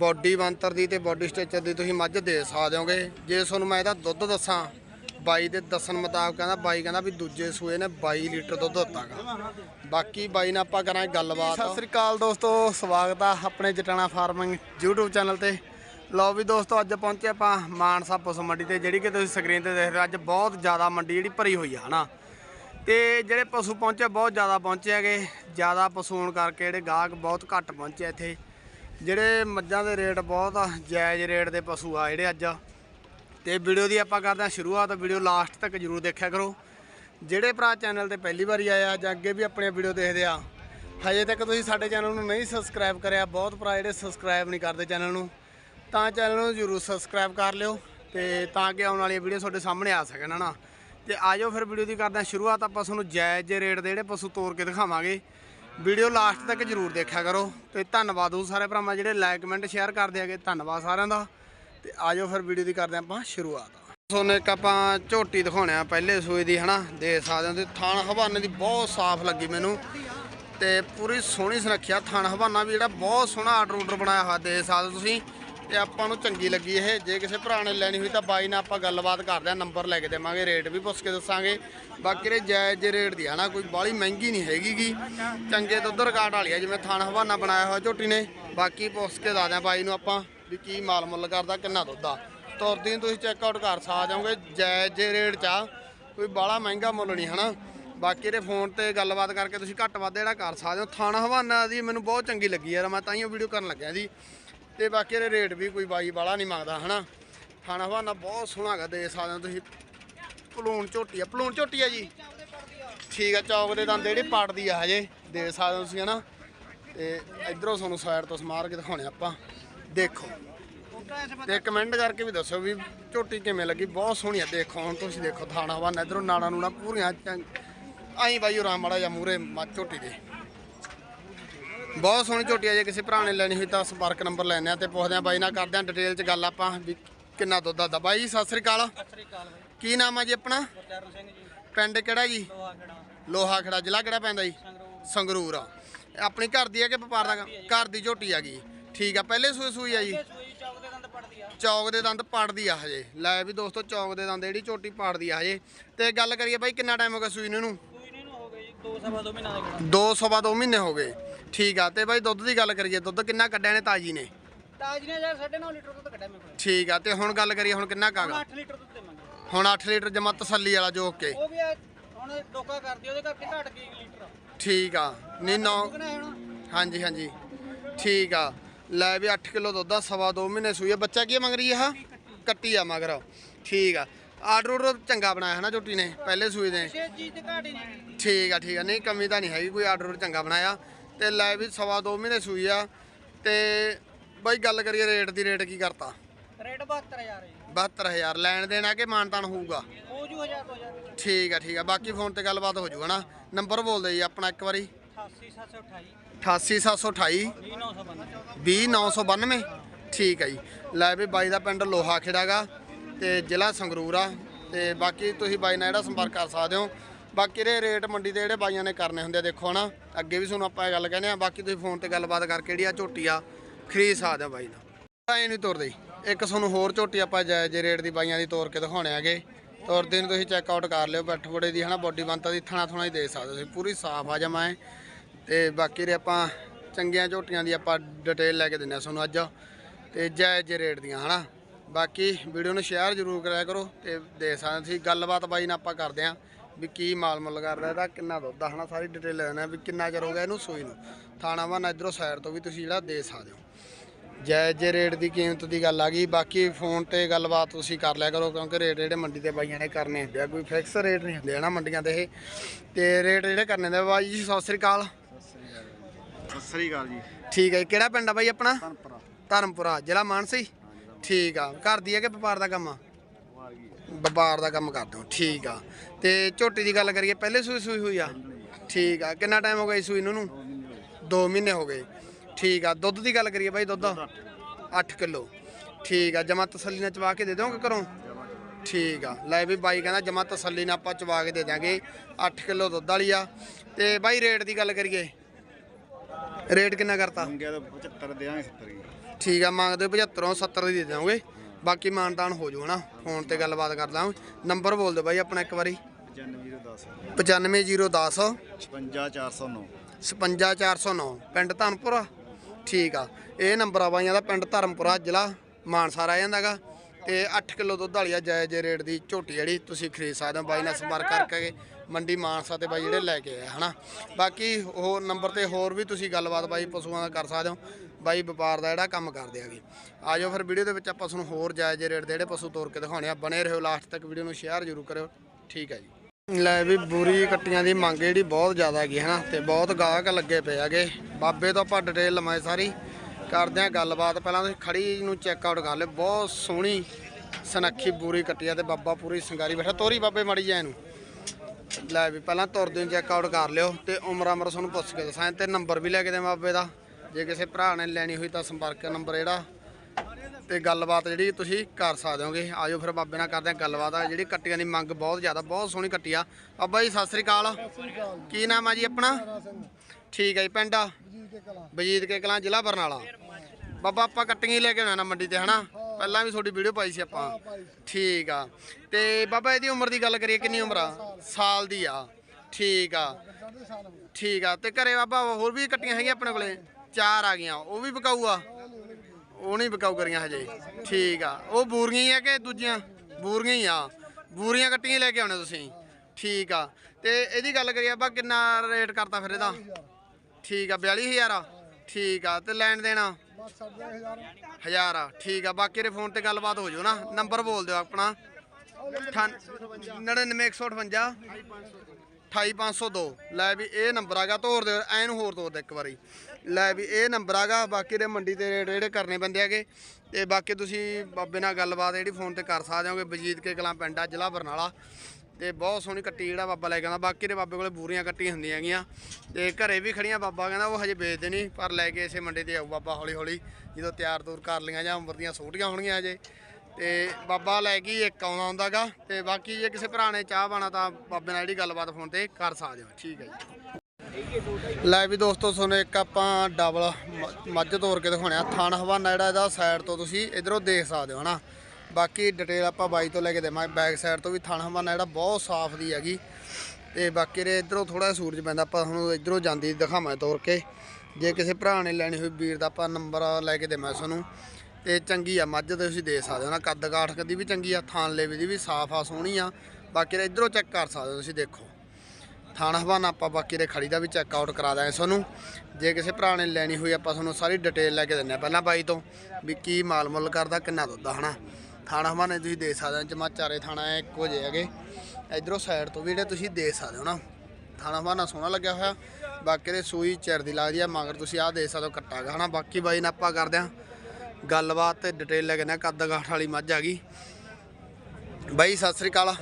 Body ਬਣਤਰ ਦੀ ਤੇ body structure ਦੀ ਤੁਸੀਂ ਮੱਝ ਦੇ ਸਕਦੇ ਹੋਗੇ ਜੇ ਤੁਹਾਨੂੰ ਮੈਂ ਇਹਦਾ ਦੁੱਧ ਦੱਸਾਂ, ਬਾਈ ਦੇ ਦੱਸਣ ਮੁਤਾਬਕ ਕਹਿੰਦਾ, ਬਾਈ ਕਹਿੰਦਾ ਵੀ ਦੂਜੇ ਸੂਏ ਨੇ 22 ਲੀਟਰ ਦੁੱਧ ਦਿੱਤਾਗਾ ਬਾਕੀ ਬਾਈ ਨਾਲ ਆਪਾਂ ਕਰਾਂਗੇ ਗੱਲਬਾਤ। ਸਤਿ ਸ੍ਰੀ ਅਕਾਲ ਦੋਸਤੋ, ਸਵਾਗਤ ਆ ਆਪਣੇ ਜਟਾਣਾ ਫਾਰਮਿੰਗ YouTube ਚੈਨਲ ਤੇ। ਲਓ ਵੀ ਦੋਸਤੋ, ਅੱਜ ਪਹੁੰਚੇ ਆਪਾਂ ਮਾਨਸਾ ਪਸ਼ੂ ਮੰਡੀ ਤੇ, ਜਿਹੜੀ ਕਿ ਤੁਸੀਂ ਸਕਰੀਨ ਤੇ ਦੇਖ ਰਹੇ ਹੋ, ਅੱਜ ਬਹੁਤ ਜ਼ਿਆਦਾ ਮੰਡੀ ਜਿਹੜੀ ਭਰੀ ਹੋਈ ਆ, ਹਨਾ? ਤੇ ਜਿਹੜੇ ਪਸ਼ੂ ਪਹੁੰਚੇ, ਬਹੁਤ ਜ਼ਿਆਦਾ ਪਹੁੰਚੇ ਹੈਗੇ। ਜ਼ਿਆਦਾ ਪਸ਼ੂ ਹੋਣ ਕਰਕੇ ਜਿਹੜੇ ਗਾਹਕ ਬਹੁਤ ਘੱਟ ਪਹੁੰਚੇ ਇੱਥੇ। ਜਿਹੜੇ ਮੱਝਾਂ ਦੇ ਰੇਟ ਬਹੁਤ ਆ, ਜਾਇਜ਼ ਰੇਟ ਦੇ ਪਸ਼ੂ ਆ ਜਿਹੜੇ ਅੱਜ। ਤੇ ਵੀਡੀਓ ਦੀ ਆਪਾਂ ਕਰਦੇ ਹਾਂ ਸ਼ੁਰੂਆਤ ਵੀਡੀਓ ਲਾਸਟ ਤੱਕ ਜਰੂਰ ਦੇਖਿਆ ਕਰੋ। ਜਿਹੜੇ ਭਰਾ ਚੈਨਲ ਤੇ ਪਹਿਲੀ ਵਾਰੀ ਆਏ ਆ ਜਾਂ ਅੱਗੇ ਵੀ ਆਪਣੇ ਵੀਡੀਓ ਦੇਖਦੇ ਆ ਹਜੇ ਤੱਕ ਤੁਸੀਂ ਸਾਡੇ ਚੈਨਲ ਨੂੰ ਨਹੀਂ ਸਬਸਕ੍ਰਾਈਬ ਕਰਿਆ ਬਹੁਤ ਭਰਾ ਜਿਹੜੇ ਸਬਸਕ੍ਰਾਈਬ ਨਹੀਂ ਕਰਦੇ ਚੈਨਲ ਨੂੰ ਤਾਂ ਚੈਨਲ ਨੂੰ ਜਰੂਰ ਸਬਸਕ੍ਰਾਈਬ ਕਰ ਲਿਓ ਤੇ ਤਾਂ ਕਿ ਆਉਣ ਵਾਲੀਆਂ ਵੀਡੀਓ ਤੁਹਾਡੇ ਸਾਹਮਣੇ ਆ ਸਕਣ ਹਨਾ। ਤੇ ਆਜੋ ਫਿਰ ਵੀਡੀਓ ਦੀ ਕਰਦੇ ਹਾਂ ਸ਼ੁਰੂਆਤ ਆਪਾਂ ਤੁਹਾਨੂੰ ਜਾਇਜ਼ ਰੇਟ ਦੇ ਜਿਹੜੇ ਪਸ਼ੂ ਤੋਰ ਕੇ ਦਿਖਾਵਾਂਗੇ। ਵੀਡੀਓ ਲਾਸਟ ਤੱਕ ਜਰੂਰ ਦੇਖਿਆ ਕਰੋ ਤੇ ਧੰਨਵਾਦ ਉਹ ਸਾਰੇ ਭਰਾਵਾਂ ਜਿਹੜੇ ਲਾਈਕ, ਕਮੈਂਟ, ਸ਼ੇਅਰ ਕਰਦੇ ਹੈਗੇ। ਧੰਨਵਾਦ ਸਾਰਿਆਂ ਦਾ। ਤੇ ਆਜੋ ਫਿਰ ਵੀਡੀਓ ਦੀ ਕਰਦੇ ਹਾਂ ਆਪਾਂ ਸ਼ੁਰੂਆਤ। ਤੁਹਾਨੂੰ ਇੱਕ ਆਪਾਂ ਝੋਟੀ ਦਿਖਾਉਣੇ ਆ ਪਹਿਲੇ ਸੂਏ ਦੀ, ਹਨਾ? ਦੇ ਸਕਦੇ ਹੋ ਤੇ ਥਾਣ ਹਵਾਨੇ ਦੀ ਬਹੁਤ ਸਾਫ਼ ਲੱਗੀ ਮੈਨੂੰ। ਤੇ ਪੂਰੀ ਸੋਹਣੀ ਸੁਨੱਖਿਆ ਥਾਣ ਹਵਾਨਾ ਵੀ ਜਿਹੜਾ ਬਹੁਤ ਸੋਹਣਾ ਆਰਡਰ ਆਰਡਰ ਬਣਾਇਆ ਹੋਇਆ ਦੇ ਸਕਦੇ ਤੁਸੀਂ। ਤੇ ਆਪਾਂ ਨੂੰ ਚੰਗੀ ਲੱਗੀ ਇਹ। ਜੇ ਕਿਸੇ ਭਰਾ ਨੇ ਲੈਣੀ ਹੋਈ ਤਾਂ ਬਾਈ ਨਾਲ ਆਪਾਂ ਗੱਲਬਾਤ ਕਰਦੇ ਆ ਨੰਬਰ ਲੈ ਕੇ ਦੇਵਾਂਗੇ, ਰੇਟ ਵੀ ਪੁੱਛ ਕੇ ਦੱਸਾਂਗੇ। ਬਾਕੀ ਇਹ ਜਾਇਜ਼ ਰੇਟ ਦੀ ਆ ਨਾ, ਕੋਈ ਬਾਹਲੀ ਮਹਿੰਗੀ ਨਹੀਂ ਹੈਗੀ ਹੈਗੀਗੀ ਚੰਗੇ ਦੁੱਧ ਰਿਕਾਰਡ ਵਾਲੀ ਆ, ਜਿਵੇਂ ਥਾਣ ਹਵਾਨਾ ਬਣਾਇਆ ਹੋਇਆ ਝੋਟੀ ਨੇ। ਬਾਕੀ ਪੁੱਛ ਕੇ ਦੱਸਦੇ ਆ ਬਾਈ ਨੂੰ ਆਪਾਂ ਵੀ ਕੀ ਮਾਲ ਮੁੱਲ ਕਰਦਾ, ਕਿੰਨਾ ਦੁੱਧ ਆ। ਤੁਰਦੀ ਨੂੰ ਤੁਸੀਂ ਚੈੱਕ ਆਊਟ ਕਰ ਸਕਦੇ ਹੋਗੇ ਜਾਇਜ਼ ਰੇਟ 'ਚ ਆ, ਕੋਈ ਬਾਹਲਾ ਮਹਿੰਗਾ ਮੁੱਲ ਨਹੀਂ, ਹਨਾ। ਬਾਕੀ ਇਹਦੇ ਫੋਨ ਤੇ ਗੱਲਬਾਤ ਕਰਕੇ ਤੁਸੀਂ ਘੱਟ ਵੱਧ ਜਿਹੜਾ ਕਰ ਸਕਦੇ ਹੋ। ਥਾਣਾ ਹਵਾਨਾ ਦੀ ਮੈਨੂੰ ਬਹੁਤ ਚੰਗੀ ਲੱਗੀ ਯਾਰ, ਮੈਂ ਤਾਂ ਹੀ ਵੀਡੀਓ ਕਰਨ ਲੱਗਿਆ ਜੀ ਤੇ ਬਾਕੀ ਇਹਦੇ ਰੇਟ ਵੀ ਕੋਈ ਬਾਈ ਵਾਲਾ ਨਹੀਂ ਮੰਗਦਾ, ਹਨਾ? ਥਾਣਾ ਹਵਾਨਾ ਬਹੁਤ ਸੋਹਣਾ ਹੈਗਾ ਦੇ ਸਕਦੇ ਹੋ ਤੁਸੀਂ। ਪਲੂਣ ਝੋਟੀ ਆ ਪਲੂਣ ਝੋਟੀ ਆ ਜੀ? ਠੀਕ ਆ, ਚੌਕ ਦੇ ਦੰਦ ਜਿਹੜੀ ਪੜਦੀ ਆ ਹਜੇ ਦੇ ਸਕਦੇ ਹੋ ਤੁਸੀਂ, ਹਨਾ? ਤੇ ਇਧਰੋਂ ਤੁਹਾਨੂੰ ਸਾਈਡ ਤੋਂ ਸਮਾਰ ਕੇ ਦਿਖਾਉਣੇ ਆਪਾਂ। ਦੇਖੋ, ਤੇ ਕਮੈਂਟ ਕਰਕੇ ਵੀ ਦੱਸੋ ਵੀ ਝੋਟੀ ਕਿਵੇਂ ਲੱਗੀ, ਬਹੁਤ ਸੋਹਣੀ ਆ। ਦੇਖੋ, ਹੁਣ ਤੁਸੀਂ ਦੇਖੋ, ਥਾਣਾ ਵਾ ਇਧਰੋਂ ਨਾੜਾ ਨੂੜਾ ਪੂਰੀਆਂ, ਚੰਗ ਆਈ ਬਾਈ, ਉਹ ਰਾਮ ਮਾੜਾ ਜਾਂ ਮੂਰੇ ਝੋਟੀ ਦੇ। ਬਹੁਤ ਸੋਹਣੀ ਝੋਟੀ ਆ ਜੇ ਕਿਸੇ ਭਰਾ ਨੇ ਲੈਣੀ ਹੋਈ ਤਾਂ ਸੰਪਰਕ ਨੰਬਰ ਲੈਣੇ ਆ ਤੇ ਪੁੱਛਦੇ ਆ ਬਾਈ ਨਾਲ ਕਰਦੇ ਆ ਡਿਟੇਲ ਚ ਗੱਲ ਆਪਾਂ ਵੀ ਕਿੰਨਾ ਦੁੱਧ ਆਦਾ ਬਾਈ ਸਤਿ ਸ੍ਰੀ ਅਕਾਲ। ਕੀ ਨਾਮ ਆ ਜੀ ਆਪਣਾ? ਜੀ। ਪਿੰਡ ਕਿਹੜਾ ਜੀ? ਲੋਹਾ ਖੜਾ ਲੋਹਾ ਖੜਾ ਜ਼ਿਲ੍ਹਾ ਕਿਹੜਾ ਪੈਂਦਾ ਜੀ? ਸੰਗਰੂਰ। ਆ। ਆਪਣੀ ਘਰ ਦੀ ਹੈ ਕਿ ਵਪਾਰ ਦਾ? ਘਰ ਦੀ ਝੋਟੀ ਆ ਗਈ। ਠੀਕ ਆ ਪਹਿਲੇ ਸੂਈ ਸੂਈ ਆ ਜੀ? ਚੌਕ ਦੇ ਦੰਦ ਪੜਦੀ ਆ। ਆ ਹਜੇ। ਲੈ ਵੀ ਦੋਸਤੋ ਚੌਕ ਦੇ ਦੰਦ ਜਿਹੜੀ ਝੋਟੀ ਪਾੜਦੀ ਆ ਹਜੇ। ਤੇ ਗੱਲ ਕਰੀਏ ਬਾਈ ਕਿੰਨਾ ਟਾਈਮ ਹੋ ਗਿਆ ਸੂਈ ਨੂੰ ਸੂਈ ਨੂੰ ਹੋ ਗਈ ਜੀ ਦੋ ਸਵਾ ਦੋ ਮਹੀਨਾ ਦਾ ਕਿਹੜਾ ਦੋ ਸਵਾ ਦੋ ਮਹੀਨੇ ਹੋ ਗਏ। ਠੀਕ ਆ ਤੇ ਬਾਈ ਦੁੱਧ ਦੀ ਗੱਲ ਕਰੀਏ ਦੁੱਧ ਕਿੰਨਾ ਕੱਢਿਆ ਨੇ ਤਾਜੀ ਨੇ? ਤਾਜ ਨੇ ਯਾਰ 9.5 ਲੀਟਰ ਦੁੱਧ ਕੱਢਿਆ ਮੇਰੇ ਕੋਲ। ਠੀਕ ਆ ਤੇ ਹੁਣ ਗੱਲ ਕਰੀਏ ਹੁਣ ਕਿੰਨਾ ਕਾਗਾ 8 ਲੀਟਰ ਦੁੱਧ ਦੇਵਾਂਗੇ। ਹੁਣ 8 ਲੀਟਰ ਜਮਾ ਤਸੱਲੀ ਵਾਲਾ ਜੋਕ ਕੇ। ਉਹ ਵੀ ਹੁਣ ਡੋਕਾ ਕਰਦੀ ਉਹਦੇ ਕਰਕੇ ਘਟ ਗਈ ਲੀਟਰ। ਠੀਕ ਆ ਨਹੀਂ ਨੌ ਹੈ ਹਾਂਜੀ ਹਾਂਜੀ। ਠੀਕ ਆ ਲੈ ਵੀ 8 ਕਿਲੋ ਦੁੱਧ ਆ ਸਵਾ ਦੋ ਮਹੀਨੇ ਸੂਈ ਆ। ਬੱਚਾ ਕੀ ਮੰਗ ਰਹੀ ਆ ਕੱਟੀ ਆ ਮਗਰ। ਠੀਕ ਆ ਆਰਡਰ ਉਰਡਰ ਚੰਗਾ ਬਣਾਇਆ ਹੈ ਨਾ ਝੋਟੀ ਨੇ ਪਹਿਲੇ ਸੂਈ ਦੇ। ਹੀ ਠੀਕ ਆ ਠੀਕ ਆ ਨਹੀਂ ਕਮੀ ਤਾਂ ਨਹੀਂ ਹੈਗੀ ਕੋਈ ਆਰਡਰ ਚੰਗਾ ਬਣਾਇਆ। ਤੇ ਲੈ ਵੀ ਸਵਾ ਦੋ ਮਹੀਨੇ ਸੂਈ ਆ ਤੇ ਬਾਈ ਗੱਲ ਕਰੀਏ ਰੇਟ ਦੀ ਰੇਟ ਕੀ ਕਰਤਾ? ਰੇਟ 72000 ਹੈ ਜੀ। 72000 ਲੈਣ ਦੇਣਾ ਕਿ ਮਾਨਤਾਨ ਹੋਊਗਾ? ਹੋ ਜੂ 1000 2000 ਠੀਕ ਆ ਠੀਕ ਆ ਬਾਕੀ ਫੋਨ ਤੇ ਗੱਲਬਾਤ ਹੋ ਜੂਗਾ ਨਾ ਨੰਬਰ ਬੋਲ ਦੇ ਜੀ ਆਪਣਾ ਇੱਕ ਵਾਰੀ। 88728 88728 20992 20992 ਠੀਕ ਆ ਜੀ। ਲੈ ਵੀ ਬਾਈ ਦਾ ਪਿੰਡ ਲੋਹਾ ਖੇੜਾਗਾ ਤੇ ਜ਼ਿਲ੍ਹਾ ਸੰਗਰੂਰ ਆ ਤੇ ਬਾਕੀ ਤੁਸੀਂ ਬਾਈ ਨਾਲ ਜਿਹੜਾ ਸੰਪਰਕ ਕਰ ਸਕਦੇ ਹੋ ਬਾਕੀ ਦੇ ਰੇਟ ਮੰਡੀ ਦੇ ਜਿਹੜੇ ਬਾਈਆਂ ਨੇ ਕਰਨੇ ਹੁੰਦੇ ਆ, ਦੇਖੋ ਨਾ ਅੱਗੇ ਵੀ ਤੁਹਾਨੂੰ ਆਪਾਂ ਇਹ ਗੱਲ ਕਹਿੰਦੇ ਆ, ਬਾਕੀ ਤੁਸੀਂ ਫੋਨ ਤੇ ਗੱਲਬਾਤ ਕਰਕੇ ਜਿਹੜੀ ਆ ਝੋਟੀ ਆ, ਖਰੀਦ ਸਕਦੇ ਹੋ ਬਾਈ ਦਾ। ਐ ਨਹੀਂ ਤੁਰਦੇ। ਇੱਕ ਤੁਹਾਨੂੰ ਹੋਰ ਝੋਟੀ ਆਪਾਂ ਜਾਇਜ਼ ਰੇਟ ਦੀ ਬਾਈਆਂ ਦੀ ਤੋਰ ਕੇ ਦਿਖਾਉਣੇ ਆਗੇ ਤੁਰਦੇ ਨੂੰ ਤੁਸੀਂ ਚੈੱਕ ਆਊਟ ਕਰ ਲਿਓ, ਬੱਠ ਬੜੇ ਦੀ ਹਨਾ, ਬੋਡੀ ਬੰਤਾ ਦੀ ਥਣਾ ਥਣਾ ਹੀ ਦੇ ਸਕਦੇ ਹੋ ਤੁਸੀਂ, ਪੂਰੀ ਸਾਫ਼ ਆ ਜਮਾ ਹੈ ਤੇ ਬਾਕੀ ਦੇ ਆਪਾਂ ਚੰਗੀਆਂ ਝੋਟੀਆਂ ਦੀ ਆਪਾਂ ਡਿਟੇਲ ਲੈ ਕੇ ਦਿੰਦੇ ਆ ਤੁਹਾਨੂੰ ਅੱਜ। ਤੇ ਜਾਇਜ਼ ਰੇਟ ਦੀਆਂ ਹਨਾ। ਬਾਕੀ ਵੀਡੀਓ ਨੂੰ ਸ਼ੇਅਰ ਜ਼ਰੂਰ ਕਰਿਆ ਕਰੋ ਤੇ ਦੇ ਸਕਦੇ ਤੁਸੀਂ, ਗੱਲਬਾਤ ਬਾਈ ਨਾਲ ਆਪਾਂ ਕਰਦੇ ਆਂ ਵੀ ਕੀ ਮਾਲ ਮੁੱਲ ਕਰਦਾ ਇਹਦਾ ਕਿੰਨਾ ਦੁੱਧ ਆ ਹਨਾ ਸਾਰੀ ਡਿਟੇਲ ਲੈਣਾ ਵੀ ਕਿੰਨਾ ਚਿਰ ਹੋ ਗਿਆ ਇਹਨੂੰ ਸੂਈ ਨੂੰ। ਥਾਣਾ ਵਾ ਇਧਰੋਂ ਸਾਈਡ ਤੋਂ ਵੀ ਤੁਸੀਂ ਜਿਹੜਾ ਦੇ ਸਕਦੇ ਹੋ। ਜਾਇਜ਼ ਜੇ ਰੇਟ ਦੀ ਕੀਮਤ ਦੀ ਗੱਲ ਆ ਗਈ ਬਾਕੀ ਫੋਨ ਤੇ ਗੱਲਬਾਤ ਤੁਸੀਂ ਕਰ ਲਿਆ ਕਰੋ ਕਿਉਂਕਿ ਰੇਟ ਜਿਹੜੇ ਮੰਡੀ ਤੇ ਬਾਈਆਂ ਨੇ ਕਰਨੇ ਹੁੰਦੇ ਆ ਕੋਈ ਫਿਕਸ ਰੇਟ ਨਹੀਂ ਹੁੰਦੇ ਨਾ ਮੰਡੀਆਂ ਤੇ ਇਹ। ਤੇ ਰੇਟ ਜਿਹੜੇ ਕਰਨੇ ਦੇ ਬਾਈ ਜੀ ਸਤਿ ਸ੍ਰੀ ਅਕਾਲ। ਸਤਿ ਸ੍ਰੀ ਅਕਾਲ ਜੀ। ਠੀਕ ਹੈ। ਕਿਹੜਾ ਪਿੰਡ ਆ ਬਾਈ ਆਪਣਾ? ਧਨਪੁਰਾ ਧਰਮਪੁਰਾ ਜ਼ਿਲ੍ਹਾ ਮਾਨਸੀ? ਠੀਕ ਆ ਘਰ ਦੀ ਹੈ ਕਿ ਵਪਾਰ ਦਾ ਕੰਮ ਆ? ਵਪਾਰ ਦਾ ਕੰਮ ਕਰਦੇ ਹੋ ਠੀਕ ਆ। ਤੇ ਝੋਟੀ ਦੀ ਗੱਲ ਕਰੀਏ ਪਹਿਲੇ ਸੂਈ ਸੂਈ ਹੋਈ ਆ? ਠੀਕ ਆ ਕਿੰਨਾ ਟਾਈਮ ਹੋ ਗਿਆ ਜੀ ਸੂਈ ਨੂੰ ਨੂੰ? 2 ਮਹੀਨੇ ਹੋ ਗਏ। ਠੀਕ ਆ ਦੁੱਧ ਦੀ ਗੱਲ ਕਰੀਏ ਬਾਈ ਦੁੱਧ? 8 ਕਿਲੋ। ਠੀਕ ਆ ਜਮਾ ਤਸੱਲੀ ਨਾਲ ਚਵਾ ਕੇ ਦੇ ਦੋਗੇ ਘਰੋਂ? ਠੀਕ ਆ ਲੈ ਵੀ ਬਾਈ ਕਹਿੰਦਾ ਜਮਾ ਤਸੱਲੀ ਨਾਲ ਆਪਾਂ ਚਵਾ ਕੇ ਦੇ ਦਾਂਗੇ 8 ਕਿਲੋ ਦੁੱਧ ਵਾਲੀ ਆ। ਤੇ ਬਾਈ ਰੇਟ ਦੀ ਗੱਲ ਕਰੀਏ। ਰੇਟ ਕਿੰਨਾ ਕਰਤਾ? ਮੰਗਿਆ ਤਾਂ 75 ਦੇਾਂਗੇ 70 ਜੀ ਠੀਕ ਆ ਮੰਗਦੇ 75 70 ਦੀ ਦੇ ਦਾਂਗੇ ਬਾਕੀ ਮਾਨਤਾਨ ਹੋ ਜੂ ਹਨਾ ਫੋਨ ਤੇ ਗੱਲਬਾਤ ਕਰ ਲਾਂਗੇ ਨੰਬਰ ਬੋਲ ਦਿਓ ਬਾਈ ਆਪਣਾ ਇੱਕ ਵਾਰੀ। 95010 95010 55409 55409 ਪਿੰਡ ਧਰਮਪੁਰਾ। ਠੀਕ ਆ ਇਹ ਨੰਬਰ ਆ ਬਾਈਆਂ ਦਾ ਪਿੰਡ ਧਰਮਪੁਰਾ ਜ਼ਿਲ੍ਹਾ ਮਾਨਸਾ ਆ ਜਾਂਦਾਗਾ ਤੇ 8 ਕਿਲੋ ਦੁੱਧ ਵਾਲੀ ਆ ਜਾਇਜ਼ ਰੇਟ ਦੀ ਝੋਟੀ ਜਿਹੜੀ ਤੁਸੀਂ ਖਰੀਦ ਸਕਦੇ ਹੋ ਬਾਈ ਨਾਲ ਸੰਪਰਕ ਕਰਕੇ ਮੰਡੀ ਮਾਨਸਾ ਤੇ ਬਾਈ ਜਿਹੜੇ ਲੈ ਕੇ ਆਏ ਹਨਾ। ਬਾਕੀ ਹੋਰ ਨੰਬਰ ਤੇ ਹੋਰ ਵੀ ਤੁਸੀਂ ਗੱਲਬਾਤ ਬਾਈ ਪਸ਼ੂਆਂ ਦਾ ਕਰ ਸਕਦੇ ਹੋ। ਬਾਈ ਵਪਾਰ ਦਾ ਜਿਹੜਾ ਕੰਮ ਕਰਦੇ ਆਗੇ ਆਜੋ ਫਿਰ ਵੀਡੀਓ ਦੇ ਵਿੱਚ ਆਪਾਂ ਤੁਹਾਨੂੰ ਹੋਰ ਜਾਇਜ਼ ਰੇਟ ਦੇ ਜਿਹੜੇ ਪਸ਼ੂ ਤੋਰ ਕੇ ਦਿਖਾਉਣੇ ਆ। ਬਣੇ ਰਹੋ ਲਾਸਟ ਤੱਕ ਵੀਡੀਓ ਨੂੰ ਸ਼ੇਅਰ ਜ਼ਰੂਰ ਕਰਿਓ। ਠੀਕ ਹੈ ਜੀ। ਲੈ ਵੀ ਬੁਰੀ ਕੱਟੀਆਂ ਦੀ ਮੰਗ ਜਿਹੜੀ ਬਹੁਤ ਜ਼ਿਆਦਾ ਹੈਗੀ ਹਨਾ ਤੇ ਬਹੁਤ ਗਾਹਕ ਲੱਗੇ ਪਏ ਹੈਗੇ। ਬਾਬੇ ਤੋਂ ਆਪਾਂ ਡਿਟੇਲ ਲਵਾਏ ਸਾਰੀ। ਕਰਦੇ ਆ ਗੱਲਬਾਤ। ਪਹਿਲਾਂ ਤੁਸੀਂ ਖੜੀ ਨੂੰ ਚੈੱਕ ਆਊਟ ਕਰ ਲਿਓ। ਬਹੁਤ ਸੋਹਣੀ ਸਨੱਖੀ ਬੂਰੀ ਕੱਟੀ ਆ ਤੇ ਬਾਬਾ ਪੂਰੀ ਸੰਗਾਰੀ ਬੈਠਾ। ਤੋਰੀ ਬਾਬੇ ਮਾੜੀ ਜਾ ਇਹਨੂੰ। ਲੈ ਵੀ ਪਹਿਲਾਂ ਤੁਰਦੇ ਨੂੰ ਚੈੱਕ ਆਊਟ ਕਰ ਲਿਓ ਤੇ ਉਮਰ ਅਮਰ ਤੁਹਾਨੂੰ ਪੁੱਛ ਕੇ ਦੱਸਾਂ। ਤੇ ਨੰਬਰ ਵੀ ਲੈ ਕੇ ਦੇ ਬਾਬੇ ਦਾ। ਜੇ ਕਿਸੇ ਭਰਾ ਨੇ ਲੈਣੀ ਹੋਈ ਤਾਂ ਸੰਪਰਕ ਨੰਬਰ ਜਿਹੜਾ ਤੇ ਗੱਲਬਾਤ ਜਿਹੜੀ ਤੁਸੀਂ ਕਰ ਸਕਦੇ ਹੋਗੇ। ਆਜੋ ਫਿਰ ਬਾਬੇ ਨਾਲ ਕਰਦੇ ਆ ਗੱਲਬਾਤ। ਆ ਜਿਹੜੀ ਕੱਟੀਆਂ ਦੀ ਮੰਗ ਬਹੁਤ ਜ਼ਿਆਦਾ, ਬਹੁਤ ਸੋਹਣੀ ਕੱਟੀ ਆ। ਬਾਬਾ ਜੀ, ਸਤਿ ਸ੍ਰੀ ਅਕਾਲ। ਕੀ ਨਾਮ ਆ ਜੀ ਆਪਣਾ? ਠੀਕ ਆ ਜੀ, ਪਿੰਡ ਆ? ਬਜੀਤ ਕੇ ਕਲਾਂ, ਜ਼ਿਲ੍ਹਾ ਬਰਨਾਲਾ। ਬਾਬਾ, ਆਪਾਂ ਕੱਟੀਆਂ ਹੀ ਲੈ ਕੇ ਆਉਣਾ ਨਾ ਮੰਡੀ ਤੇ, ਹਨਾ? ਪਹਿਲਾਂ ਵੀ ਤੁਹਾਡੀ ਵੀਡੀਓ ਪਾਈ ਸੀ ਆਪਾਂ। ਠੀਕ ਆ। ਤੇ ਬਾਬਾ, ਇਹਦੀ ਉਮਰ ਦੀ ਗੱਲ ਕਰੀਏ, ਕਿੰਨੀ ਉਮਰ ਆ? ਸਾਲ ਦੀ ਆ। ਠੀਕ ਆ। ਠੀਕ ਆ। ਤੇ ਘਰੇ ਬਾਬਾ, ਹੋਰ ਵੀ ਕੱਟੀਆਂ ਹੈਗੀਆਂ ਆਪਣੇ ਕੋਲੇ? ਚਾਰ ਆ ਗਈਆਂ, ਉਹ ਵੀ ਵਿਕਾਊ ਆ ਉਹ ਨਹੀਂ ਵਿਕਾਊ ਕਰੀਆਂ ਹਜੇ। ਠੀਕ ਆ। ਉਹ ਬੂਰੀਆਂ ਹੀ ਆ ਕਿ ਦੂਜੀਆਂ? ਬੂਰੀਆਂ ਹੀ ਆ। ਬੂਰੀਆਂ ਕੱਟੀਆਂ ਹੀ ਲੈ ਕੇ ਆਉਣੇ ਤੁਸੀਂ। ਠੀਕ ਆ। ਤੇ ਇਹਦੀ ਗੱਲ ਕਰੀਏ ਆਪਾਂ, ਕਿੰਨਾ ਰੇਟ ਕਰਤਾ ਫਿਰ ਇਹਦਾ? ਠੀਕ ਆ 42000 ਆ। ਠੀਕ ਆ, ਤੇ ਲੈਣ ਦੇਣਾ? ਹਜ਼ਾਰ ਆ। ਠੀਕ ਆ, ਬਾਕੀ ਦੇ ਫੋਨ ਤੇ ਗੱਲਬਾਤ ਹੋ ਜਾਓ ਨਾ। ਨੰਬਰ ਬੋਲ ਦਿਓ ਆਪਣਾ। 99158 28502 ਲੈ ਵੀ ਇਹ ਨੰਬਰ ਆਗਾ ਤੋਰ ਦਿਓ ਨੂੰ ਹੋਰ ਤੋਰ ਦੇ ਇੱਕ ਵਾਰੀ। ਲੈ ਵੀ ਇਹ ਨੰਬਰ ਆਗਾ ਬਾਕੀ ਦੇ ਮੰਡੀ ਤੇ ਰੇਟ ਜਿਹੜੇ ਕਰਨੇ ਪੈਂਦੇ ਹੈਗੇ। ਤੇ ਬਾਕੀ ਤੁਸੀਂ ਬਾਬੇ ਨਾਲ ਗੱਲਬਾਤ ਜਿਹੜੀ ਫੋਨ ਤੇ ਕਰ ਸਕਦੇ ਹੋਗੇ ਬਜੀਤ ਕੇ ਕਲਾਂ ਪਿੰਡ ਆ, ਜ਼ਿਲ੍ਹਾ ਬਰਨਾਲਾ। ਤੇ ਬਹੁਤ ਸੋਹਣੀ ਕੱਟੀ ਜਿਹੜਾ ਬਾਬਾ ਲੈ ਕੇ ਆਉਂਦਾ। ਬਾਕੀ ਦੇ ਬਾਬੇ ਕੋਲੇ ਬੂਰੀਆਂ ਕੱਟੀਆਂ ਹੁੰਦੀਆਂ ਹੈਗੀਆਂ। ਤੇ ਘਰੇ ਵੀ ਖੜੀਆਂ ਬਾਬਾ ਕਹਿੰਦਾ, ਉਹ ਹਜੇ ਵੇਚਦੇ ਨਹੀਂ, ਪਰ ਲੈ ਕੇ ਇਸੇ ਮੰਡੀ ਤੇ ਆਊ ਬਾਬਾ ਹੌਲੀ ਹੌਲੀ ਜਦੋਂ ਤਿਆਰ ਤੂਰ ਕਰ ਲਈਆਂ ਜਾਂ ਉਮਰ ਦੀਆਂ ਛੋਟੀਆਂ ਹੋਣਗੀਆਂ ਹਜੇ। ਤੇ ਬਾਬਾ ਲੈ ਕੇ ਇੱਕ ਆਉਂਦਾ ਹੁੰਦਾਗਾ ਤੇ ਬਾਕੀ ਜੇ ਕਿਸੇ ਭਰਾ ਨੇ ਚਾਹ ਬਾਣਾ ਤਾਂ ਬਾਬੇ ਨਾਲ ਜਿਹੜੀ ਗੱਲਬਾਤ ਫੋਨ ਤੇ ਕਰ ਸਕਦੇ ਹੋ। ਠੀਕ ਹੈ ਜੀ। ਲੈ ਵੀ ਦੋਸਤੋ, ਤੁਹਾਨੂੰ ਇੱਕ ਆਪਾਂ ਡਬਲ ਮ- ਮੱਝ ਤੋਰ ਕੇ ਦਿਖਾਉਣੇ ਆ। ਥਾਣ ਹਵਾਨਾ ਜਿਹੜਾ ਇਹਦਾ ਸਾਈਡ ਤੋਂ ਤੁਸੀਂ ਇਧਰੋਂ ਦੇਖ ਸਕਦੇ ਹੋ ਹਨਾ। ਬਾਕੀ ਡਿਟੇਲ ਆਪਾਂ ਬਾਈ ਤੋਂ ਲੈ ਕੇ ਦੇਵਾਂਗੇ। ਬੈਕ ਸਾਈਡ ਤੋਂ ਵੀ ਥਾਣ ਹਵਾਨਾ ਜਿਹੜਾ ਬਹੁਤ ਸਾਫ਼ ਦੀ ਹੈਗੀ। ਤੇ ਬਾਕੀ ਦੇ ਇਧਰੋਂ ਥੋੜਾ ਸੂਰਜ ਪੈਂਦਾ, ਆਪਾਂ ਤੁਹਾਨੂੰ ਇਧਰੋਂ ਜਾਂਦੀ ਦਿਖਾਵਾਂ ਤੋਰ ਕੇ। ਜੇ ਕਿਸੇ ਭਰਾ ਨੇ ਲੈਣੀ ਹੋਈ ਵੀਰ ਦਾ ਆਪਾਂ ਨੰਬਰ ਲੈ ਕੇ ਦੇਵਾਂ ਤੁਹਾਨੂੰ। ਤੇ ਚੰਗੀ ਆ, ਮੱਝ ਤੇ ਤੁਸੀਂ ਦੇ ਸਕਦੇ ਹੋ ਨਾ, ਕੱਦ ਕਾਠ ਦੀ ਵੀ ਚੰਗੀ ਆ, ਥਾਨ ਲੇਵੇ ਦੀ ਵੀ ਸਾਫ਼ ਆ, ਸੋਹਣੀ ਆ। ਬਾਕੀ ਦੇ ਇਧਰੋਂ ਚੈੱਕ ਕਰ ਸਕਦੇ ਹੋ ਤੁਸੀਂ, ਦੇਖੋ। ਥਾਣਾ ਹਵਾਨਾ ਆਪਾਂ ਬਾਕੀ ਦੇ ਖੜੀ ਦਾ ਵੀ ਚੈੱਕ ਆਊਟ ਕਰਾ ਦਾਂਗੇ ਤੁਹਾਨੂੰ। ਜੇ ਕਿਸੇ ਭਰਾ ਨੇ ਲੈਣੀ ਹੋਈ, ਆਪਾਂ ਤੁਹਾਨੂੰ ਸਾਰੀ ਡਿਟੇਲ ਲੈ ਕੇ ਦਿੰਨੇ ਆ ਪਹਿਲਾਂ ਬਾਈ ਤੋਂ, ਵੀ ਕੀ ਮਾਲ ਮੁੱਲ ਕਰਦਾ, ਕਿੰਨਾ ਦੁੱਧ ਆ, ਹਨਾ? ਥਾਣਾ ਹਵਾਨੇ ਤੁਸੀਂ ਦੇ ਸਕਦੇ ਹੋ, ਜਮਾ ਚਾਰੇ ਥਾਣਾ ਐ ਇੱਕੋ ਜਿਹੇ ਹੈਗੇ। ਇਧਰੋਂ ਸਾਈਡ ਤੋਂ ਵੀ ਜਿਹੜੇ ਤੁਸੀਂ ਦੇ ਸਕਦੇ ਹੋ ਨਾ ਥਾਣਾ ਹਵਾਨਾ ਸੋਹਣਾ ਲੱਗਿਆ ਹੋਇਆ। ਬਾਕੀ ਦੇ ਸੂਈ ਚਿਰ ਦੀ ਲੱਗਦੀ ਆ, ਮਗਰ ਤੁਸੀਂ ਆਹ ਦੇ ਸਕਦੇ ਹੋ ਕੱਟਾਗਾ ਹਨਾ? ਬਾਕੀ ਬਾਈ ਨਾਲ ਆਪਾਂ ਕਰਦੇ ਆ ਗੱਲਬਾਤ ਤੇ ਡਿਟੇਲ ਲੈ ਕੇ ਨਾ ਕੱਦ ਗਾਠ ਵਾਲੀ ਮੱਝ ਆ ਗਈ। ਬਾਈ ਸਤਿ ਸ੍ਰੀ ਅਕਾਲ।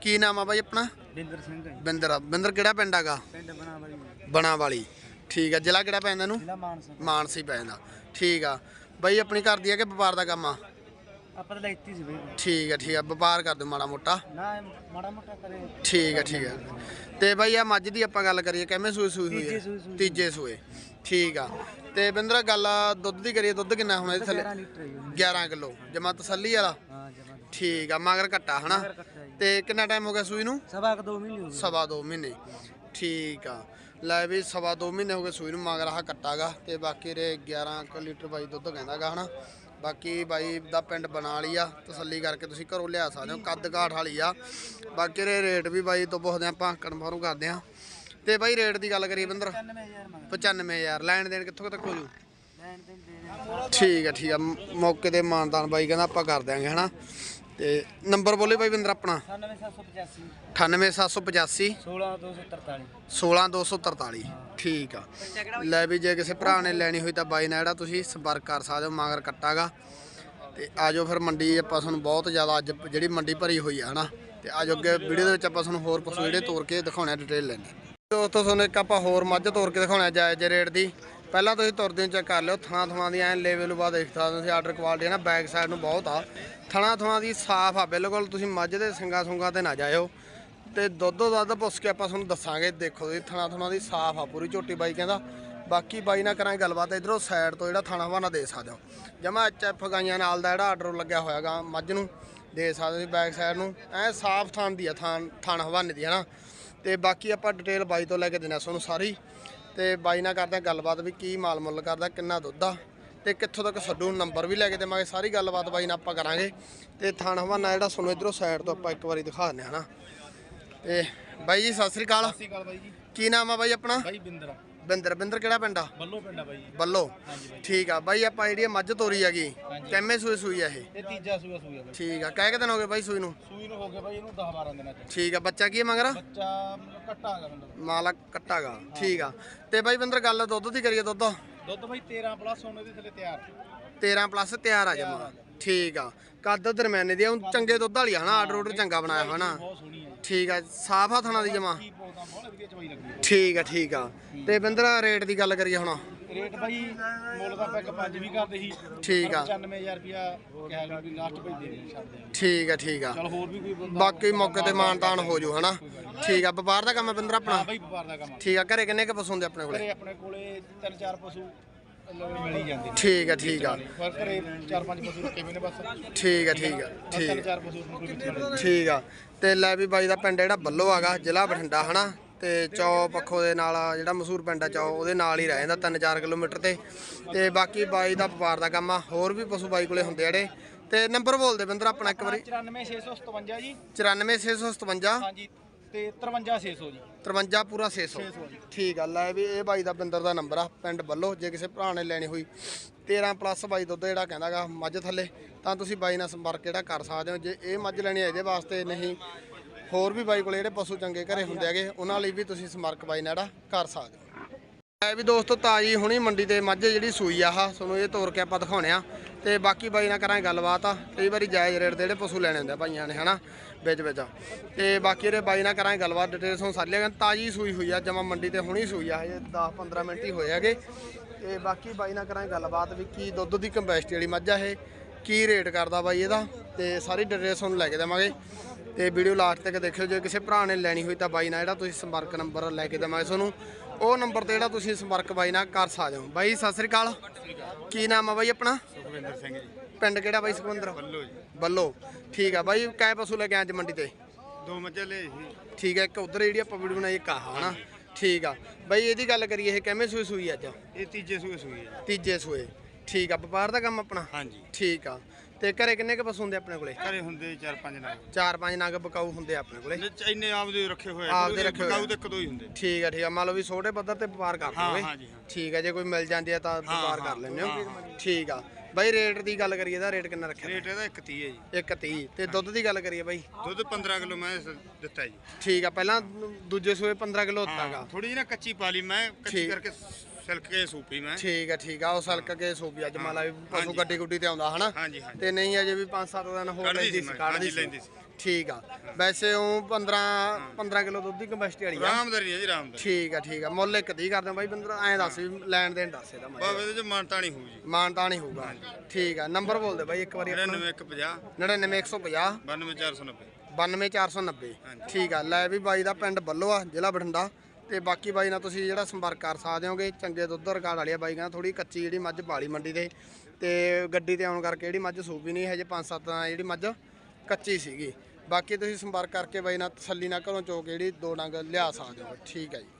ਕੀ ਨਾਮ ਆ ਬਾਈ ਆਪਣਾ? ਬਿੰਦਰ ਸਿੰਘ ਹੈ ਬਿੰਦਰ ਬਿੰਦਰ ਕਿਹੜਾ ਪਿੰਡ ਹੈਗਾ? ਪਿੰਡ ਬਣਾ ਵਾਲੀ ਬਣਾ ਵਾਲੀ। ਠੀਕ ਆ ਜ਼ਿਲ੍ਹਾ ਕਿਹੜਾ ਪੈਂਦਾ ਜ਼ਿਲ੍ਹਾ ਮਾਨਸਾ। ਮਾਨਸੀ ਪੈਂਦਾ। ਠੀਕ ਆ। ਬਾਈ ਆਪਣੀ ਘਰ ਦੀ ਹੈ ਕਿ ਵਪਾਰ ਦਾ ਕੰਮ ਆ? ਆਪਾਂ ਤਾਂ ਲੈਤੀ ਸੀ ਬਈ ਠੀਕ ਆ ਠੀਕ ਆ। ਵਪਾਰ ਕਰ ਦਿਓ ਮਾੜਾ ਮੋਟਾ। ਨਾ ਮਾੜਾ ਮੋਟਾ ਕਰੇ। ਠੀਕ ਆ ਠੀਕ ਆ। ਤੇ ਬਾਈ ਆ ਮੱਝ ਦੀ ਆਪਾਂ ਗੱਲ ਕਰੀਏ ਕਿਵੇਂ ਸੂਈ ਸੂਈ ਹੋਈ ਹੈ। ਤੀਜੇ ਸੂਏ। ਠੀਕ ਆ। ਤੇ ਬਿੰਦਰ ਗੱਲ ਆ, ਦੁੱਧ ਦੀ ਕਰੀਏ ਦੁੱਧ ਕਿੰਨਾ ਹੁਣ ਇਹਦੇ ਥੱਲੇ? 11 ਲੀਟਰ ਹੈ ਜੀ 11 ਕਿਲੋ। ਜਮਾ ਤਸੱਲੀ ਵਾਲਾ? ਹਾਂ ਜਮਾ ਠੀਕ ਆ ਮਗਰ ਘੱਟਾ ਹਨਾ? ਤੇ ਕਿੰਨਾ ਟਾਈਮ ਹੋ ਗਿਆ ਸੂਈ ਨੂੰ? ਸਵਾ ਕ 2 ਮਹੀਨੇ ਹੋ ਗਏ। ਸਵਾ ਦੋ ਮਹੀਨੇ। ਠੀਕ ਆ। ਲੈ ਵੀ ਸਵਾ ਦੋ ਮਹੀਨੇ ਹੋ ਗਏ ਸੂਈ ਨੂੰ ਮਗਰ ਆਹ ਕੱਟਾਗਾ ਤੇ ਬਾਕੀ ਰੇ 11 ਕੁ ਲੀਟਰ ਬਾਈ ਦੁੱਧ ਕਹਿੰਦਾਗਾ ਹਨਾ? ਬਾਕੀ ਬਾਈ ਦਾ ਪਿੰਡ ਬਣਾ ਲਈ ਆ ਤਸੱਲੀ ਕਰਕੇ ਤੁਸੀਂ ਘਰੋਂ ਲਿਆ ਸਕਦੇ ਹੋ। ਕੱਦ ਕਾਠ ਵਾਲੀ ਆ। ਬਾਕੀ ਰੇ ਰੇਟ ਵੀ ਬਾਈ ਤੋਂ ਪੁੱਛਦੇ ਆਪਾਂ ਕਨਫਰਮ ਕਰਦੇ ਆ। ਤੇ ਬਾਈ ਰੇਟ ਦੀ ਗੱਲ ਕਰੀਏ ਬਿੰਦਰ। 95000 ਮੰਗ 95000 ਲੈਣ ਦੇਣ ਕਿੱਥੋਂ ਕੁ ਤੱਕ ਹੋ ਜੂ ਠੀਕ ਆ ਠੀਕ ਆ। ਮੌਕੇ ਤੇ ਮਾਨਦਾਨ ਬਾਈ ਕਹਿੰਦਾ ਆਪਾਂ ਕਰ ਦਿਆਂਗੇ ਹਨਾ? ਤੇ ਨੰਬਰ ਬੋਲੇ ਬਾਈ ਬਿੰਦਰ ਆਪਣਾ? 97785 98785 16243 16243 ਠੀਕ ਆ। ਲੈ ਵੀ ਜੇ ਕਿਸੇ ਭਰਾ ਨੇ ਲੈਣੀ ਹੋਈ ਤਾਂ ਬਾਈ ਨਾਲ ਜਿਹੜਾ ਤੁਸੀਂ ਸੰਪਰਕ ਕਰ ਸਕਦੇ ਹੋ ਮਾਗਰ ਕੱਟਾਗਾ। ਤੇ ਆਜੋ ਫਿਰ ਮੰਡੀ ਆਪਾਂ ਤੁਹਾਨੂੰ ਬਹੁਤ ਜ਼ਿਆਦਾ ਅੱਜ ਜਿਹੜੀ ਮੰਡੀ ਭਰੀ ਹੋਈ ਆ ਹਨਾ? ਤੇ ਆਜੋ ਅੱਗੇ ਵੀਡੀਓ ਦੇ ਵਿੱਚ ਆਪਾਂ ਤੁਹਾਨੂੰ ਹੋਰ ਪਸ਼ੂ ਜਿਹੜੇ ਤੋਰ ਕੇ ਦਿਖਾਉਣੇ ਡਿਟੇਲ ਲੈਣੇ ਦੋਸਤੋ ਤੁਹਾਨੂੰ ਇੱਕ ਆਪਾਂ ਹੋਰ ਮੱਝ ਤੋਰ ਕੇ ਦਿਖਾਉਣਾ ਜਾਇਜ਼ ਰੇਟ ਦੀ। ਪਹਿਲਾਂ ਤੁਸੀਂ ਤੁਰਦੇ ਚੈੱਕ ਕਰ ਲਿਓ ਥਣਾ ਥਣਾ ਦੀ ਐਨ ਲੈਵਲ ਬਾਅਦ ਦੇਖ ਸਕਦੇ ਹੋ ਤੁਸੀਂ ਆਰਡਰ ਕੁਆਲਿਟੀ ਹੈ ਨਾ ਬੈਕ ਸਾਈਡ ਨੂੰ ਬਹੁਤ ਆ। ਥਣਾ ਥਣਾ ਦੀ ਸਾਫ਼ ਆ, ਬਿਲਕੁਲ ਤੁਸੀਂ ਮੱਝ ਦੇ ਸਿੰਗਾ ਸੁੰਗਾ ਤੇ ਨਾ ਜਾਇਓ। ਤੇ ਦੁੱਧੋ ਦੁੱਧ ਪੁੱਛ ਕੇ ਆਪਾਂ ਤੁਹਾਨੂੰ ਦੱਸਾਂਗੇ, ਦੇਖੋ ਤੁਸੀਂ ਥਣਾ ਥਣਾ ਦੀ ਸਾਫ਼ ਆ, ਪੂਰੀ ਝੋਟੀ ਬਾਈ ਕਹਿੰਦਾ। ਬਾਕੀ ਬਾਈ ਨਾਲ ਕਰਾਂਗੇ ਗੱਲਬਾਤ, ਇਧਰੋਂ ਸਾਈਡ ਤੋਂ ਜਿਹੜਾ ਥਾਣਾ ਹਵਾਨਾ ਦੇ ਸਕਦੇ ਹੋ। ਜਮਾ ਐਚਐਫ ਗਾਈਆਂ ਨਾਲ ਦਾ ਜਿਹੜਾ ਆਰਡਰ ਲੱਗਿਆ ਹੋਇਆਗਾ ਮੱਝ ਨੂੰ, ਦੇ ਸਕਦੇ ਹੋ ਬੈਕ ਸਾਈਡ ਨੂੰ। ਐ ਸਾਫ਼ ਥਾਣ ਦੀ ਆ ਥਾਣ ਥਾਣ ਹਵਾਨੇ ਦੀ, ਹੈ ਨਾ। ਤੇ ਬਾਕੀ ਆਪਾਂ ਡਿਟੇਲ ਬਾਈ ਤੋਂ ਲੈ ਕੇ ਹਾਂ ਤੁਹਾਨੂੰ ਸਾਰੀ। ਤੇ ਬਾਈ ਨਾਲ ਕਰਦੇ ਹਾਂ ਗੱਲਬਾਤ ਵੀ ਕੀ ਮਾਲ ਮੁੱਲ ਕਰਦਾ ਕਿੰਨਾ ਦੁੱਧ ਆ। ਤੇ ਕਿੱਥੋਂ ਤੱਕ ਛੱਡੂ ਨੰਬਰ ਵੀ ਲੈ ਕੇ ਦੇਵਾਂਗੇ ਸਾਰੀ ਗੱਲਬਾਤ ਬਾਈ ਨਾਲ ਆਪਾਂ ਕਰਾਂਗੇ। ਤੇ ਥਾਣ ਹਵਾਨਾ ਜਿਹੜਾ ਤੁਹਾਨੂੰ ਇਧਰੋਂ ਸਾਈਡ ਤੋਂ ਆਪਾਂ ਇੱਕ ਵਾਰੀ ਦਿਖਾ ਦਿੰਦੇ ਹਾਂ ਹਨਾ ਤੇ ਬਾਈ ਜੀ ਸਤਿ ਸ੍ਰੀ ਅਕਾਲ। ਸਤਿ ਸ਼੍ਰੀ ਅਕਾਲ ਬਾਈ ਜੀ। ਕੀ ਨਾਮ ਆ ਬਾਈ ਆਪਣਾ? ਬਾਈ ਬਿੰਦਰ। ਬਿੰਦਰ ਬਿੰਦਰ ਕਿਹੜਾ ਪਿੰਡ ਆ? ਬੱਲੋ ਪਿੰਡ ਆ ਬਾਈ। ਜੀ ਬੱਲੋ। ਹਾਂਜੀ ਬਾਈ। ਠੀਕ ਆ ਬਾਈ ਆਪਾਂ ਜਿਹੜੀ ਇਹ ਮੱਝ ਤੋਰੀ ਹੈਗੀ ਹਾਂਜੀ। ਕਿੰਮੇ ਸੂਈ ਸੂਈ ਆ ਇਹ? ਇਹ ਤੀਜਾ ਸੂਆ ਸੂਆ ਬਾਈ। ਠੀਕ ਆ ਕਹਿ ਕੇ ਦਿਨ ਹੋ ਗਏ ਬਾਈ ਸੂਈ ਨੂੰ? ਸੂਈ ਨੂੰ ਹੋ ਗਿਆ ਬਾਈ ਇਹਨੂੰ 10 12 ਦਿਨਾਂ ਚ। ਠੀਕ ਆ ਬੱਚਾ ਕੀ ਮਗਰ? ਬੱਚਾ ਕੱਟਾ ਹੈਗਾ ਮਤਲਬ ਮਾਲਕ ਕੱਟਾਗਾ ਠੀਕ ਆ। ਤੇ ਬਾਈ ਬਿੰਦਰ ਗੱਲ ਦੁੱਧ ਦੀ ਕਰੀਏ ਦੁੱਧ? ਦੁੱਧ ਬਾਈ 13 ਪਲੱਸ ਹੋਣੇ ਦੇ ਥੱਲੇ ਤਿਆਰ। 13 ਪਲੱਸ ਤਿਆਰ ਆ ਜਮਾ। ਠੀਕ ਆ ਕੱਦ ਦਰਮਿਆਨੇ ਦੀ ਆ, ਚੰਗੇ ਦੁੱਧ ਵਾਲੀ ਆ ਹਨਾ ਆਰਡਰ ਆਰਡਰ ਚੰਗਾ ਬਣਾਇਆ ਹਨਾ ਬਹੁਤ ਸੋਹਣੀ ਹੈ ਠੀਕ ਆ ਸਾਫ਼ ਆ ਥਣਾ ਦੀ ਜਮਾ। ਕੀ ਬੋਲਦਾ ਬਹੁਤ ਵਧੀਆ ਚਵਾਈ ਲੱਗਦੀ ਠੀਕ ਆ ਠੀਕ ਆ। ਤੇ ਬਿੰਦਰ ਰੇਟ ਦੀ ਗੱਲ ਕਰੀਏ ਹੁਣ। ਰੇਟ ਬਾਈ ਮੁੱਲ ਦਾ ਪੈਕ 5 ਵੀ ਕਰਦੇ ਸੀ। ਠੀਕ ਆ। 95000 ਰੁਪਿਆ ਕਿਹਾ ਗਿਆ ਵੀ ਲਾਸਟ ਭੇਜ ਦੇ ਦੇ ਠੀਕ ਆ ਠੀਕ ਆ। ਚਲ ਹੋਰ ਵੀ ਕੋਈ ਬੰਦਾ ਬਾਕੀ ਮੌਕੇ ਤੇ ਮਾਨਤਾਨ ਹੋ ਜੂ ਹਨਾ? ਠੀਕ ਆ ਵਪਾਰ ਦਾ ਕੰਮ ਹੈ ਬਿੰਦਰ ਆਪਣਾ? ਹਾਂ ਬਾਈ ਵਪਾਰ ਦਾ ਕੰਮ ਆ। ਠੀਕ ਆ ਘਰੇ ਕਿੰਨੇ ਕ ਪਸੰਦ ਆਪਣੇ ਕੋਲੇ? ਘਰੇ ਆਪਣੇ ਕੋਲੇ ਤਿੰਨ ਚਾਰ ਪਸ਼ੂ। ਮਿਲ ਜਾਂਦੇ ਠੀਕ ਆ ਠੀਕ ਆ। ਪਰ ਘਰੇ ਚਾਰ ਪੰਜ ਪਸ਼ੂ ਰੱਖੇ ਹੋਏ ਨੇ ਬਸ। ਠੀਕ ਆ ਠੀਕ ਆ ਠੀਕ ਤਿੰਨ ਚਾਰ ਪਸ਼ੂ ਨੂੰ ਵਿੱਚ ਮਿਲ ਠੀਕ ਆ। ਤੇ ਲੈ ਵੀ ਬਾਈ ਦਾ ਪਿੰਡ ਜਿਹੜਾ ਬੱਲੋ ਆਗਾ ਜ਼ਿਲ੍ਹਾ ਬਠਿੰਡਾ ਹਨਾ? ਤੇ ਚੌ ਪੱਖੋ ਦੇ ਨਾਲ ਆ, ਜਿਹੜਾ ਮਸ਼ਹੂਰ ਪਿੰਡ ਆ ਚੌ ਉਹਦੇ ਨਾਲ ਹੀ ਰਹਿ ਜਾਂਦਾ 3-4 ਕਿਲੋਮੀਟਰ ਤੇ। ਤੇ ਬਾਕੀ ਬਾਈ ਦਾ ਵਪਾਰ ਦਾ ਕੰਮ ਆ ਹੋਰ ਵੀ ਪਸ਼ੂ ਬਾਈ ਕੋਲੇ ਹੁੰਦੇ ਜਿਹੜੇ। ਤੇ ਨੰਬਰ ਬੋਲ ਦੇ ਬਿੰਦਰ ਆਪਣਾ ਇੱਕ ਵਾਰੀ। 94657 ਜੀ। 94657 ਹਾਂਜੀ ਤੇ 53600 ਜੀ। 53 ਪੂਰਾ 600 600 ਜੀ। ਠੀਕ ਆ ਲੈ ਵੀ ਇਹ ਬਾਈ ਦਾ ਬਿੰਦਰ ਦਾ ਨੰਬਰ ਆ ਪਿੰਡ ਬੱਲੋ ਜੇ ਕਿਸੇ ਭਰਾ ਨੇ ਲੈਣੀ ਹੋਈ। 13 ਪਲੱਸ ਬਾਈ ਦੁੱਧ ਜਿਹੜਾ ਕਹਿੰਦਾਗਾ ਮੱਝ ਥੱਲੇ ਤਾਂ ਤੁਸੀਂ ਬਾਈ ਨਾਲ ਸੰਪਰਕ ਜਿਹੜਾ ਕਰ ਸਕਦੇ ਹੋ। ਜੇ ਇਹ ਮੱਝ ਲੈਣੀ ਹੈ ਇਹਦੇ ਵਾਸਤੇ ਨਹੀਂ ਹੋਰ ਵੀ ਬਾਈ ਕੋਲ ਜਿਹੜੇ ਪਸ਼ੂ ਚੰਗੇ ਘਰੇ ਹੁੰਦੇ ਹੈਗੇ ਉਹਨਾਂ ਲਈ ਵੀ ਤੁਸੀਂ ਸੰਪਰਕ ਬਾਈ ਨਾਲ ਜਿਹੜਾ ਕਰ ਸਕਦੇ ਹੋ। ਐ ਵੀ ਦੋਸਤੋ ਤਾਜੀ ਹੁਣੀ ਮੰਡੀ ਤੇ ਮੱਝ ਜਿਹੜੀ ਸੂਈ ਆਹ ਤੁਹਾਨੂੰ ਇਹ ਤੋਰ ਕੇ ਆਪਾਂ ਦਿਖਾਉਣੇ ਆ। ਤੇ ਬਾਕੀ ਬਾਈ ਨਾਲ ਕਰਾਂਗੇ ਗੱਲਬਾਤ ਆ। ਕਈ ਵਾਰੀ ਜਾਇਜ਼ ਰੇਟ ਦੇ ਜਿਹੜੇ ਪਸ਼ੂ ਲੈਣੇ ਹੁੰਦੇ ਆ ਭਾਈਆਂ ਨੇ, ਹਨਾ? ਵਿੱਚ ਵਿੱਚ। ਤੇ ਬਾਕੀ ਇਹਦੇ ਬਾਈ ਨਾਲ ਕਰਾਂਗੇ ਗੱਲਬਾਤ ਡਿਟੇਲਸ ਹੁਣ ਸਾਰੀ ਲਿਆ ਤਾਜੀ ਸੂਈ ਹੋਈ ਆ, ਜਮਾ ਮੰਡੀ ਤੇ ਹੁਣੀ ਸੂਈ ਆ, ਹਜੇ 10 15 ਮਿੰਟ ਹੀ ਹੋਏ ਹੈਗੇ। ਤੇ ਬਾਕੀ ਬਾਈ ਨਾਲ ਕਰਾਂਗੇ ਗੱਲਬਾਤ ਵੀ ਕੀ ਦੁੱਧ ਦੀ ਕੰਪੈਸਟੀ ਵਾਲੀ ਮੱਝ ਆ ਇਹ, ਕੀ ਰੇਟ ਕਰਦਾ ਬਾਈ ਇਹਦਾ, ਤੇ ਸਾਰੀ ਡਿਟੇਲਸ ਤੁਹਾਨੂੰ ਲੈ ਕੇ ਦੇਵਾਂਗੇ। ਤੇ ਵੀਡੀਓ ਲਾਸਟ ਤੱਕ ਦੇਖਿਓ, ਜੇ ਕਿਸੇ ਭਰਾ ਨੇ ਲੈਣੀ ਹੋਈ ਤਾਂ ਬਾਈ ਨਾਲ ਜਿਹੜਾ ਤੁਸੀਂ ਸੰਪਰਕ ਨੰਬਰ ਲੈ ਕੇ ਦੇਵਾਂਗੇ ਤੁਹਾਨੂੰ। ਉਹ ਨੰਬਰ ਤੇ ਜਿਹੜਾ ਤੁਸੀਂ ਸੰਪਰਕ ਬਾਈ ਨਾਲ ਕਰ ਸਕਦੇ ਹੋ। ਬਾਈ, ਸਤਿ ਸ੍ਰੀ ਅਕਾਲ। ਕੀ ਨਾਮ ਆ ਬਾਈ ਆਪਣਾ? ਸੁਖਵਿੰਦਰ ਸਿੰਘ ਜੀ। ਪਿੰਡ ਕਿਹੜਾ ਬਾਈ ਸੁਖਵਿੰਦਰ? ਬੱਲੋ ਜੀ। ਬੱਲੋ। ਠੀਕ ਆ ਬਾਈ ਕੈ ਪਸ਼ੂ ਲੈ ਕੇ ਅੱਜ ਮੰਡੀ ਤੇ? ਦੋ ਮੱਝਾਂ ਲਏ ਸੀ। ਠੀਕ ਆ ਇੱਕ ਉਧਰ ਜਿਹੜੀ ਆਪਾਂ ਵੀਡੀਓ ਬਣਾਈ ਇੱਕ ਆਹ ਹਨਾ। ਠੀਕ ਆ। ਬਾਈ ਇਹਦੀ ਗੱਲ ਕਰੀਏ ਇਹ ਕਿਵੇਂ ਸੂਈ ਸੂਈ ਅੱਜ? ਇਹ ਤੀਜੇ ਸੂਏ ਸੂਈ ਹੈ ਤੀਜੇ ਸੂਏ। ਠੀਕ ਆ ਵਪਾਰ ਦਾ ਕੰਮ ਆਪਣਾ? ਹਾਂਜੀ। ਠੀਕ ਆ। ਤੇ ਘਰੇ ਕਿੰਨੇ ਕ ਪਸ਼ੂ ਹੁੰਦੇ ਆਪਣੇ ਕੋਲੇ? ਘਰੇ ਹੁੰਦੇ ਚਾਰ ਪੰਜ ਨਾਲ ਚਾਰ ਪੰਜ ਨਗ ਬਕਾਊ ਹੁੰਦੇ ਆਪਣੇ ਕੋਲੇ? ਇੰਨੇ ਆਪਦੇ ਰੱਖੇ ਹੋਏ ਆਪਦੇ ਰੱਖੇ ਹੋਏ। ਬਕਾਊ ਤੇ ਇੱਕ ਦੋ ਹੀ ਹੁੰਦੇ। ਠੀਕ ਆ ਠੀਕ ਆ। ਮੰਨ ਲਓ ਵੀ ਛੋਟੇ ਪੱਧਰ ਤੇ ਵਪਾਰ ਕਰ ਹਾਂ, ਦੋਗੇ ਹਾਂ ਜੀ, ਹਾਂ। ਠੀਕ ਆ ਜੇ ਕੋਈ ਮਿਲ ਜਾਂਦੀ ਆ ਤਾਂ ਵਪਾਰ ਕਰ ਲੈਂਦੇ ਹਾਂ, ਠੀਕ ਆ। ਬਾਈ ਰੇਟ ਦੀ ਗੱਲ ਕਰੀਏ ਇਹਦਾ ਰੇਟ ਕਿੰਨਾ ਰੱਖਿਆ ਰੇਟ ਇਹਦਾ 130 ਹੈ ਜੀ। 130 ਤੇ ਦੁੱਧ ਦੀ ਗੱਲ ਕਰੀਏ ਬਾਈ? ਦੁੱਧ 15 ਕਿਲੋ ਮੈਂ ਦਿੱਤਾ ਜੀ। ਠੀਕ ਆ ਪਹਿਲਾਂ ਦੂਜੇ ਸੂਏ 15 ਕਿਲੋ ਦਿੱਤਾਗਾ। ਥੋੜੀ ਜਿਹੀ ਨਾ ਕੱਚੀ ਪਾ ਲਈ ਮੈਂ ਕੱਚੀ ਠੀਕ। ਕਰਕੇ ਸਿਲਕ ਕੇ ਸੂਪੀ ਮੈਂ। ਠੀਕ ਆ ਠੀਕ ਆ ਉਹ ਸਲਕ ਕੇ ਸੋਪੀ ਅੱਜ ਮੰਨ ਲਾ ਵੀ ਪਸ਼ੂ ਹਾਂਜੀ। ਗੱਡੀ ਗੁੱਡੀ ਤੇ ਆਉਂਦਾ ਹਨਾ? ਹਾਂਜੀ ਹਾਂਜੀ ਤੇ ਨਹੀਂ ਅਜੇ ਵੀ 5-7 ਦਿਨ ਹੋਰ ਕੱਢਦੀ ਲੈਂਦੀ ਸੀ ਸੀ ਮੈਂ, ਕੱਢਦੀ ਹਾਂਜੀ, ਸੀ। ਲੈਂਦੀ ਸੀ। ਠੀਕ ਆ। ਵੈਸੇ ਉਹ 15 15 ਕਿਲੋ ਦੁੱਧ ਦੀ ਕੰਪੈਸਟੀ ਵਾਲੀ ਆ। ਰਾਮਦਾਰੀ ਹੈ ਜੀ ਰਾਮਦਾਰੀ। ਠੀਕ ਆ ਠੀਕ ਆ। ਮੁੱਲ ਇੱਕ ਦੀ ਕਰਦੇ ਬਾਈ ਬੰਦਰ ਐਂ ਦੱਸ ਵੀ ਲੈਣ ਦੇਣ ਦੱਸ ਇਹਦਾ ਮੈਂ ਬਾਬੇ ਦੇ ਚ ਮਾਨਤਾ ਨਹੀਂ ਹੋਊ ਜੀ। ਮਾਨਤਾ ਨਹੀਂ ਹੋਊਗਾ। ਠੀਕ ਆ ਨੰਬਰ ਬੋਲ ਦੇ ਬਾਈ ਇੱਕ ਵਾਰੀ ਆਪਣਾ। 99150 99150 92490 92490 ਹਾਂਜੀ। ਠੀਕ ਆ ਲੈ ਵੀ ਬਾਈ ਦਾ ਪਿੰਡ ਬੱਲੋ ਆ ਜ਼ਿਲ੍ਹਾ ਬਠਿੰਡਾ। ਤੇ ਬਾਕੀ ਬਾਈ ਨਾਲ ਤੁਸੀਂ ਜਿਹੜਾ ਸੰਪਰਕ ਕਰ ਸਕਦੇ ਹੋਗੇ ਚੰਗੇ ਦੁੱਧ ਰਿਕਾਰਡ ਵਾਲੀ ਆ ਬਾਈ ਕਹਿੰਦਾ ਥੋੜੀ ਕੱਚੀ ਜਿਹੜੀ ਮੱਝ ਬਾਲੀ ਮੰਡੀ ਤੇ ਤੇ ਗੱਡੀ ਤੇ ਆਉਣ ਕਰਕੇ ਜਿਹੜੀ ਮੱਝ ਸੂਪੀ ਨਹੀਂ ਹਜੇ 5-7 ਦਿਨਾਂ ਦੀ ਜਿਹੜੀ ਮੱਝ ਕੱਚੀ ਸੀਗੀ। ਬਾਕੀ ਤੁਸੀਂ ਸੰਪਰਕ ਕਰਕੇ ਬਾਈ ਨਾਲ ਤਸੱਲੀ ਨਾਲ ਘਰੋਂ ਚੋ ਕੇ ਜਿਹੜੀ ਦੋ ਡੰਗ ਲਿਆ ਸਕਦੇ ਹੋ। ਠੀਕ ਹੈ ਜੀ।